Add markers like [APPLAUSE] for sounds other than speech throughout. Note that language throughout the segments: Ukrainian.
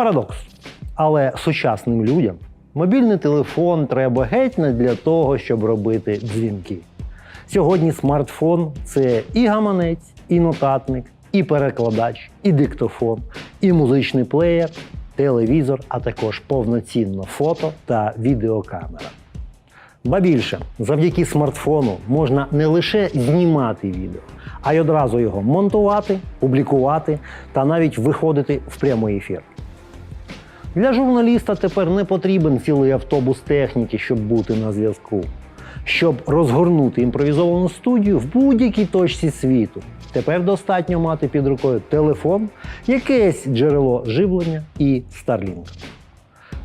Парадокс. Але сучасним людям мобільний телефон треба геть не для того, щоб робити дзвінки. Сьогодні смартфон це і гаманець, і нотатник, і перекладач, і диктофон, і музичний плеєр, телевізор, а також повноцінно фото та відеокамера. Ба більше, завдяки смартфону можна не лише знімати відео, а й одразу його монтувати, публікувати та навіть виходити в прямий ефір. Для журналіста тепер не потрібен цілий автобус техніки, щоб бути на зв'язку. Щоб розгорнути імпровізовану студію в будь-якій точці світу. Тепер достатньо мати під рукою телефон, якесь джерело живлення і Starlink.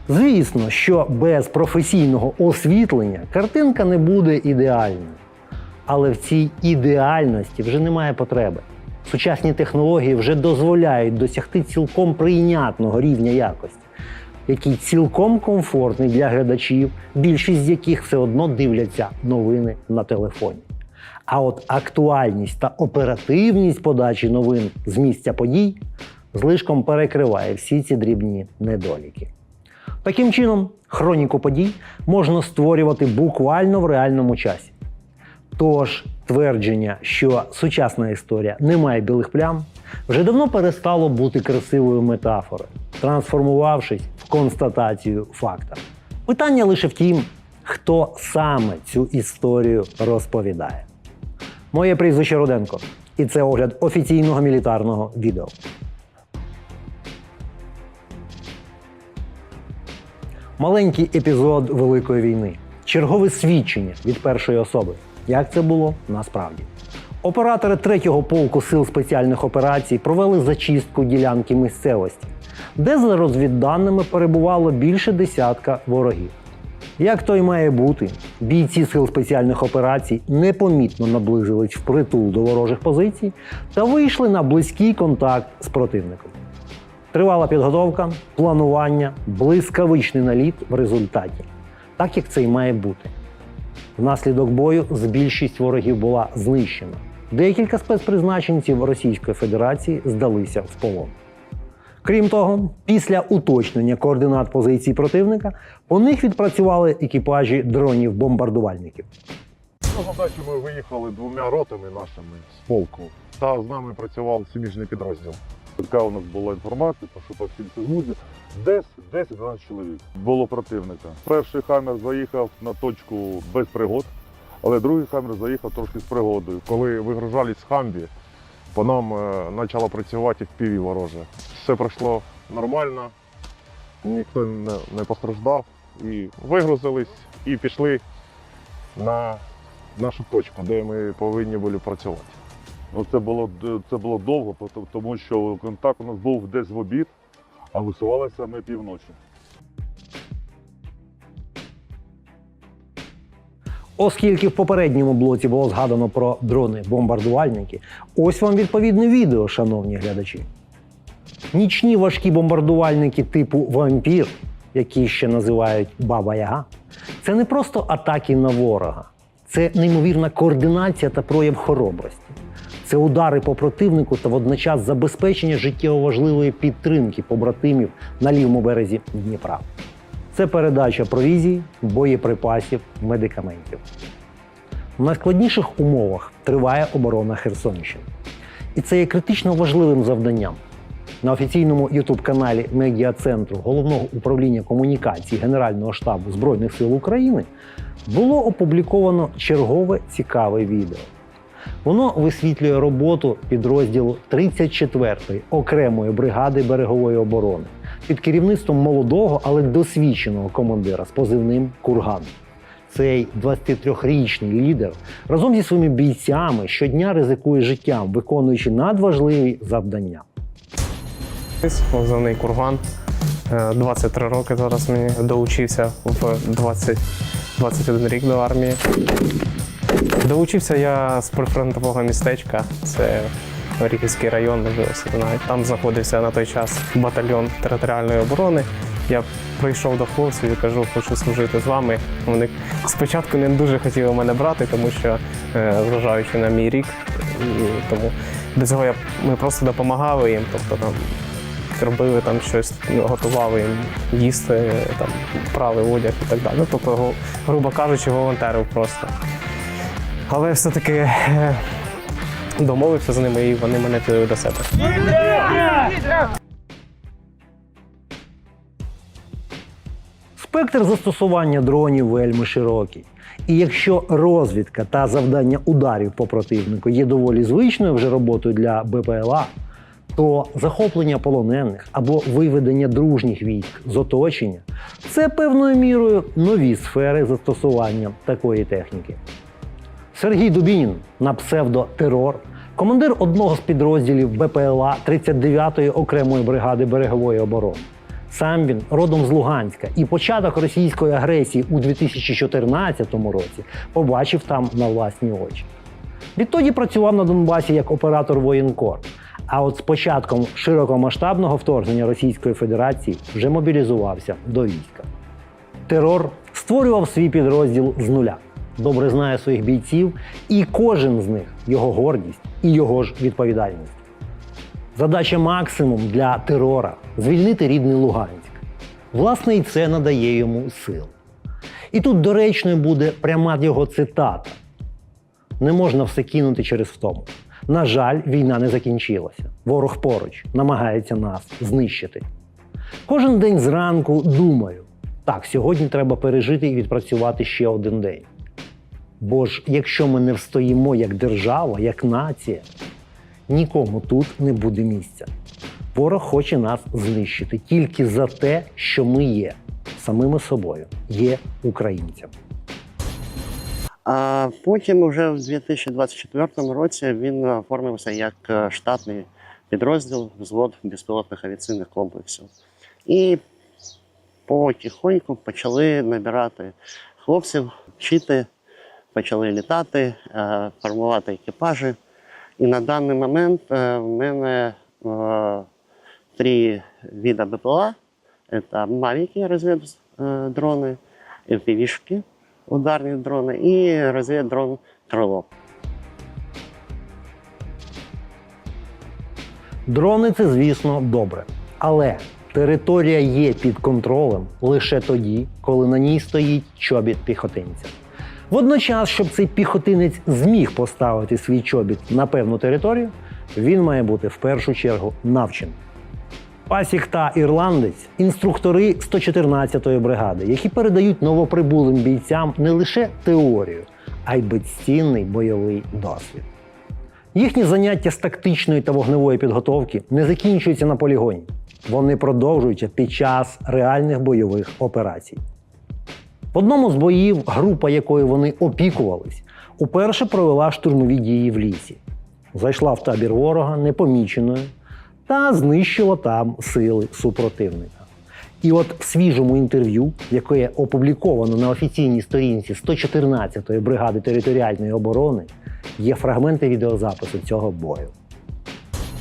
Звісно, що без професійного освітлення картинка не буде ідеальною. Але в цій ідеальності вже немає потреби. Сучасні технології вже дозволяють досягти цілком прийнятного рівня якості, який цілком комфортний для глядачів, більшість з яких все одно дивляться новини на телефоні. А от актуальність та оперативність подачі новин з місця подій злишком перекриває всі ці дрібні недоліки. Таким чином, хроніку подій можна створювати буквально в реальному часі. Тож твердження, що сучасна історія не має білих плям, вже давно перестало бути красивою метафорою, трансформувавшись в констатацію факта. Питання лише в тім, хто саме цю історію розповідає. Моє прізвище Руденко, і це огляд офіційного мілітарного відео. Маленький епізод Великої війни. Чергове свідчення від першої особи. Як це було насправді? Оператори третього полку сил спеціальних операцій провели зачистку ділянки місцевості, де за розвідданими перебувало більше десятка ворогів. Як то й має бути, бійці сил спеціальних операцій непомітно наблизились впритул до ворожих позицій та вийшли на близький контакт з противником. Тривала підготовка, планування, блискавичний наліт в результаті, так як це й має бути. Внаслідок бою з більшість ворогів була знищена. Декілька спецпризначенців Російської Федерації здалися в полон. Крім того, після уточнення координат позицій противника по них відпрацювали екіпажі дронів-бомбардувальників. Задачу ми виїхали двома ротами нашими з полку. Та з нами працював суміжний підрозділ. Така у нас була інформація, що по всім Сигмузі десь 10-12 чоловік було противника. Перший хамер заїхав на точку без пригод, але другий хамер заїхав трошки з пригодою. Коли вигружались з хамбі, по нам е, почало працювати FPV вороже. Все пройшло нормально, ніхто не, не постраждав. І вигрузились і пішли на нашу точку, де ми повинні були працювати. Ну, це, було, це було довго, тому що контакт у нас був десь в обід, а висувалися ми півночі. Оскільки в попередньому блоці було згадано про дрони-бомбардувальники, ось вам відповідне відео, шановні глядачі. Нічні важкі бомбардувальники типу вампір, які ще називають Баба Яга, це не просто атаки на ворога, це неймовірна координація та прояв хоробрості. Це удари по противнику та водночас забезпечення життєво важливої підтримки побратимів на лівому березі Дніпра. Це передача провізії, боєприпасів, медикаментів. В найскладніших умовах триває оборона Херсонщини. І це є критично важливим завданням. На офіційному ютуб-каналі Медіа-центру Головного управління комунікацій Генерального штабу Збройних сил України було опубліковано чергове цікаве відео. Воно висвітлює роботу підрозділу 34-ї окремої бригади берегової оборони під керівництвом молодого, але досвідченого командира з позивним Курган. Цей 23-річний лідер разом зі своїми бійцями щодня ризикує життям, виконуючи надважливі завдання. Позивний курган. Е, 23 роки зараз мені доучився в 20, 21 рік до армії. Доучився я з прифронтового містечка. Це Оріхівський район. Там знаходився на той час батальйон територіальної оборони. Я прийшов до хлопців і кажу, хочу служити з вами. Вони спочатку не дуже хотіли мене брати, тому що е, зважаючи на мій рік, тому до цього ми просто допомагали їм. Тобто там робили там щось, готували їм їсти, там, прали одяг і так далі. Ну, тобто, грубо кажучи, волонтерив просто. Але все-таки е, домовився з ними і вони мене підвели до себе. Спектр застосування дронів вельми широкий. І якщо розвідка та завдання ударів по противнику є доволі звичною вже роботою для БПЛА, то захоплення полонених або виведення дружніх військ з оточення це певною мірою нові сфери застосування такої техніки. Сергій Дубінін на псевдо Терор, командир одного з підрозділів БПЛА 39-ї окремої бригади берегової оборони. Сам він родом з Луганська, і початок російської агресії у 2014 році побачив там на власні очі. Відтоді працював на Донбасі як оператор воєнкор. А от з початком широкомасштабного вторгнення Російської Федерації вже мобілізувався до війська. Терор створював свій підрозділ з нуля, добре знає своїх бійців, і кожен з них його гордість і його ж відповідальність. Задача максимум для терора звільнити рідний Луганськ. Власне, і це надає йому сил. І тут доречною буде пряма його цитата: не можна все кинути через втому. На жаль, війна не закінчилася. Ворог поруч намагається нас знищити. Кожен день зранку думаю: так, сьогодні треба пережити і відпрацювати ще один день. Бо ж, якщо ми не встоїмо як держава, як нація, нікому тут не буде місця. Ворог хоче нас знищити тільки за те, що ми є самими собою, є українцями. А потім, вже в 2024 році, він оформився як е, штатний підрозділ взвод безпілотних авіаційних комплексів. І потихоньку почали набирати хлопців, вчити, почали літати, е, формувати екіпажі. І на даний момент е, в мене е, три вида БПЛА. Це мавіки розвіддрони, FPV-шки, ударні дрони і розвіддрон крило. Дрони це, звісно, добре. Але територія є під контролем лише тоді, коли на ній стоїть чобіт піхотинця. Водночас, щоб цей піхотинець зміг поставити свій чобіт на певну територію, він має бути в першу чергу навчений. Пасік та ірландець інструктори 114-ї бригади, які передають новоприбулим бійцям не лише теорію, а й безцінний бойовий досвід. Їхні заняття з тактичної та вогневої підготовки не закінчуються на полігоні. Вони продовжуються під час реальних бойових операцій. В одному з боїв, група якої вони опікувались, уперше провела штурмові дії в лісі. Зайшла в табір ворога непоміченою та знищила там сили супротивника. І от в свіжому інтерв'ю, яке опубліковано на офіційній сторінці 114-ї бригади територіальної оборони, є фрагменти відеозапису цього бою.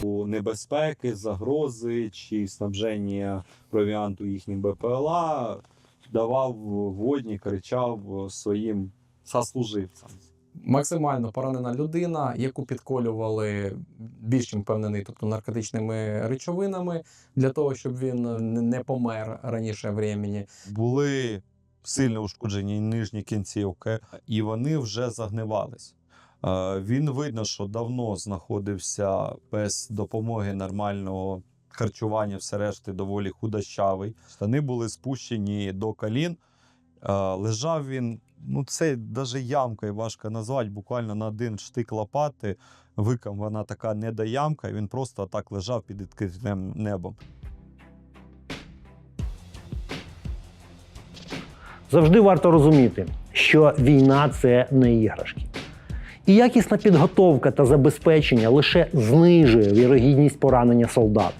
у небезпеки, загрози чи снабження провіанту їхнім БПЛА давав водні, кричав своїм сослуживцям. максимально поранена людина, яку підколювали більш чим впевнений, тобто наркотичними речовинами, для того, щоб він не- помер раніше времени. Були сильно ушкоджені нижні кінцівки, і вони вже загнивались. Е, Він видно, що давно знаходився без допомоги нормального харчування, все решти доволі худощавий. Штани були спущені до колін. Е, Лежав він, ну це навіть ямкою важко назвати, буквально на один штик лопати. Викам вона така недоямка, і він просто так лежав під відкритим небом. Завжди варто розуміти, що війна це не іграшки. І якісна підготовка та забезпечення лише знижує вірогідність поранення солдата,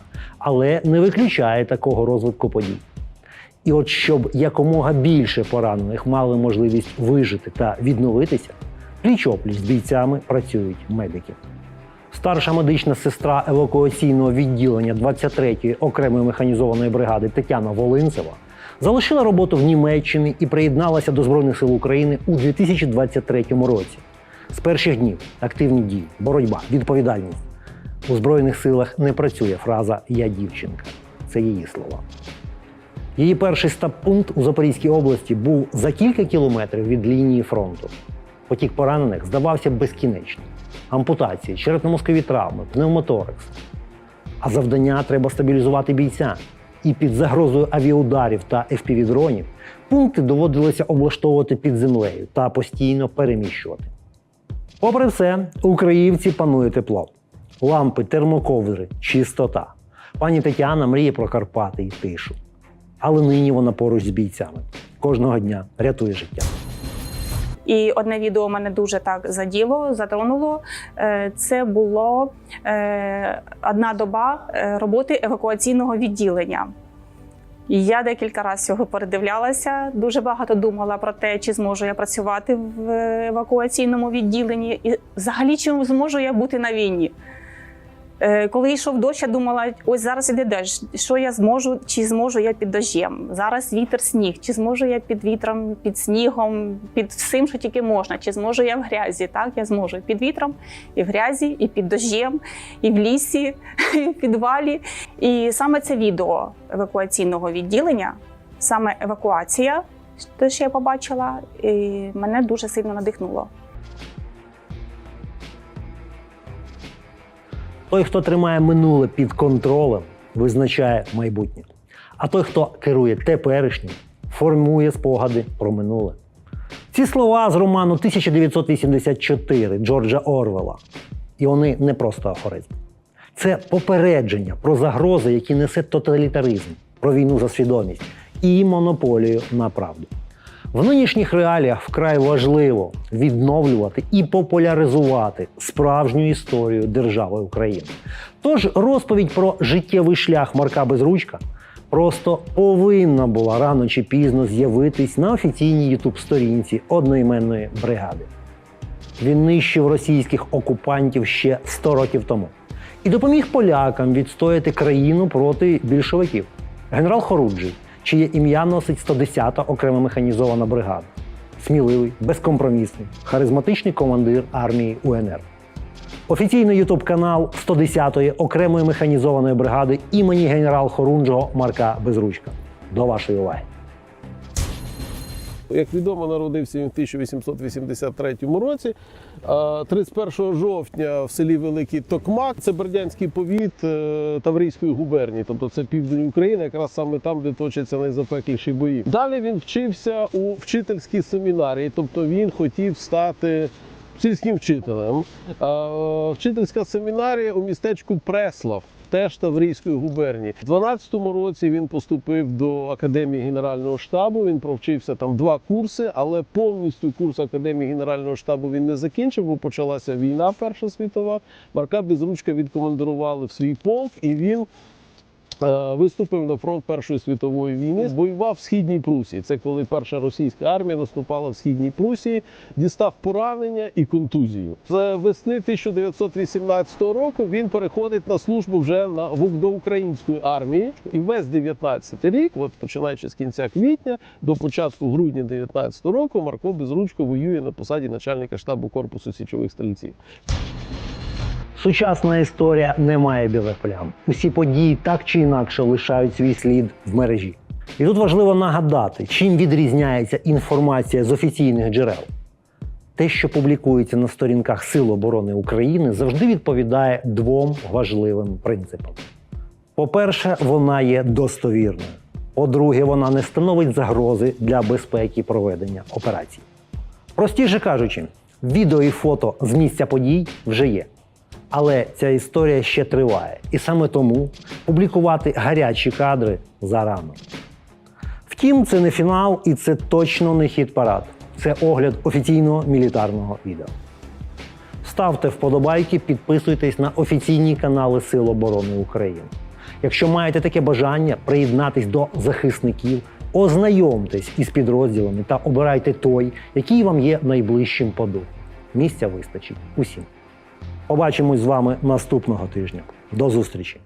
але не виключає такого розвитку подій. І от щоб якомога більше поранених мали можливість вижити та відновитися, пліч-опліч з бійцями працюють медики. Старша медична сестра евакуаційного відділення 23-ї окремої механізованої бригади Тетяна Волинцева залишила роботу в Німеччині і приєдналася до Збройних сил України у 2023 році. З перших днів активні дії, боротьба, відповідальність. У Збройних силах не працює фраза Я дівчинка. Це її слова. Її перший стаб-пункт у Запорізькій області був за кілька кілометрів від лінії фронту. Потік поранених здавався безкінечним. Ампутації, черепно-мозкові травми, пневмоторекс. А завдання треба стабілізувати бійця. І під загрозою авіаударів та FPV-дронів пункти доводилося облаштовувати під землею та постійно переміщувати. Попри все, у Криївці панує тепло. Лампи, термоковдри, чистота. Пані Тетяна мріє про Карпати і тишу. Але нині вона поруч з бійцями. Кожного дня рятує життя. І одне відео мене дуже так заділо, затронуло. Е, Це було е, одна доба е, роботи евакуаційного відділення. Я декілька разів його передивлялася. Дуже багато думала про те, чи зможу я працювати в евакуаційному відділенні, і взагалі чи зможу я бути на війні. Е, Коли йшов дощ, я думала, ось зараз іде дощ, що я зможу, чи зможу я під дощем. Зараз вітер, сніг, чи зможу я під вітром, під снігом, під всім, що тільки можна, чи зможу я в грязі. Так, я зможу і під вітром, і в грязі, і під дощем, і в лісі, [LAUGHS] і в підвалі. І саме це відео евакуаційного відділення, саме евакуація, те, що я побачила, і мене дуже сильно надихнуло. Той, хто тримає минуле під контролем, визначає майбутнє. А той, хто керує теперішнім, формує спогади про минуле. Ці слова з роману 1984 Джорджа Орвела. І вони не просто афоризм. Це попередження про загрози, які несе тоталітаризм, про війну за свідомість і монополію на правду. В нинішніх реаліях вкрай важливо відновлювати і популяризувати справжню історію держави України. Тож розповідь про життєвий шлях Марка Безручка просто повинна була рано чи пізно з'явитись на офіційній ютуб-сторінці одноіменної бригади. Він нищив російських окупантів ще 100 років тому і допоміг полякам відстояти країну проти більшовиків. Генерал Хоруджий, чиє ім'я носить 110-та окрема механізована бригада. Сміливий, безкомпромісний, харизматичний командир армії УНР. Офіційний ютуб канал 110-ї окремої механізованої бригади імені генерал Хорунжого Марка Безручка. До вашої уваги. Як відомо, народився він в 1883 році. 31 жовтня в селі Великий Токмак, це Бердянський повіт е, Таврійської губернії, тобто це південь України, якраз саме там, де точаться найзапекліші бої. Далі він вчився у вчительській семінарії, тобто він хотів стати сільським вчителем. Вчительська семінарія у містечку Преслав. Теж Таврійської губернії. У 12-му році він поступив до академії Генерального штабу. Він провчився там два курси, але повністю курс академії Генерального штабу він не закінчив, бо почалася війна Перша світова. Марка Безручка відкомандирували в свій полк, і він виступив на фронт Першої світової війни. Воював в східній Прусії. Це коли перша російська армія наступала в східній Прусії, дістав поранення і контузію. З весни 1918 року він переходить на службу вже на до української армії. І весь 19 рік, от починаючи з кінця квітня до початку грудня 19 року, Марко Безручко воює на посаді начальника штабу корпусу січових стрільців. Сучасна історія не має білих плям. Усі події так чи інакше лишають свій слід в мережі. І тут важливо нагадати, чим відрізняється інформація з офіційних джерел. Те, що публікується на сторінках Сил оборони України, завжди відповідає двом важливим принципам. По-перше, вона є достовірною. По-друге, вона не становить загрози для безпеки проведення операцій. Простіше кажучи, відео і фото з місця подій вже є. Але ця історія ще триває, і саме тому публікувати гарячі кадри зарано. Втім, це не фінал і це точно не хід парад. Це огляд офіційного мілітарного відео. Ставте вподобайки, підписуйтесь на офіційні канали Сил оборони України. Якщо маєте таке бажання приєднатись до захисників, ознайомтесь із підрозділами та обирайте той, який вам є найближчим по духу. Місця вистачить усім. Побачимось з вами наступного тижня. До зустрічі!